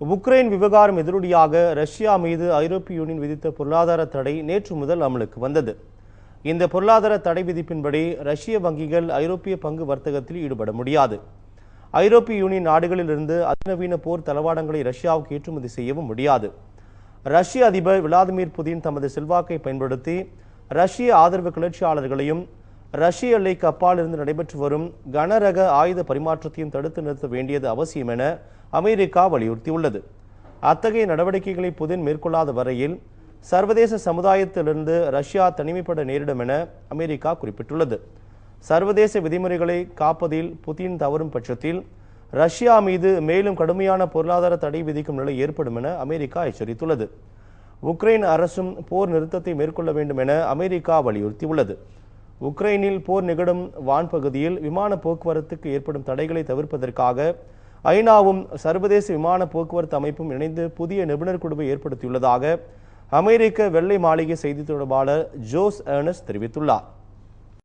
Ukraine விவகாரம் எதிரொலியாக Russia மீது ஐரோப்பிய யூனியன் விதித்த பொருளாதார தடை நேற்று முதல் அமலுக்கு வந்தது. இந்த பொருளாதார தடை விதிப்பின்படி ரஷ்ய வங்கிகள் ஐரோப்பிய பங்கு வர்த்தகத்தில் ஈடுபட முடியாது. ஐரோப்பிய யூனியன் நாடுகளிலிருந்து அதிநவீன போர் தளவாடங்களை ரஷ்யாவுக்கு ஏற்றுமதி செய்யவும் முடியாது. ரஷ்ய அதிபர் விளாதிமிர் புதின் தமது செல்வாக்கை பயன்படுத்தி ரஷ்ய ஆதரவு கிளர்ச்சியாளர்களையும் ரஷ்ய எல்லைக்கு அப்பால் இருந்து நடைபெற்று வரும் கனரக ஆயுத பரிமாற்றத்தையும் தடுத்து நிறுத்த வேண்டியது அவசியம் என அமெரிக்கா வலியுறுத்தியுள்ளது. அத்தகைய நடவடிக்கைகளை புதின் மேற்கொள்ளாத வரையில் சர்வதேச சமுதாயத்திலிருந்து ரஷ்யா தனிமைப்பட நேரிடும் என அமெரிக்கா குறிப்பிட்டுள்ளது. சர்வதேச விதிமுறைகளை காப்பதில் புதின் தவறும் பட்சத்தில் ரஷ்யா மீது மேலும் கடுமையான பொருளாதார தடை விதிக்கும் நிலை ஏற்படும் என அமெரிக்கா எச்சரித்துள்ளது. உக்ரைன் அரசும் போர் நிறுத்தத்தை மேற்கொள்ள வேண்டும் என அமெரிக்கா வலியுறுத்தியுள்ளது. உக்ரைனில் போர் நிகழும் வான்பகுதியில் விமான போக்குவரத்துக்கு ஏற்படும் தடைகளை தவிர்ப்பதற்காக ஐநாவும் சர்வதேச விமான போக்குவரத்து அமைப்பும் இணைந்து புதிய நிபுணர் குழுவை ஏற்படுத்தியுள்ளதாக அமெரிக்க வெள்ளை மாளிகை செய்தி தொடர்பாளர் ஜோஸ் ஏர்னஸ் தெரிவித்துள்ளார்.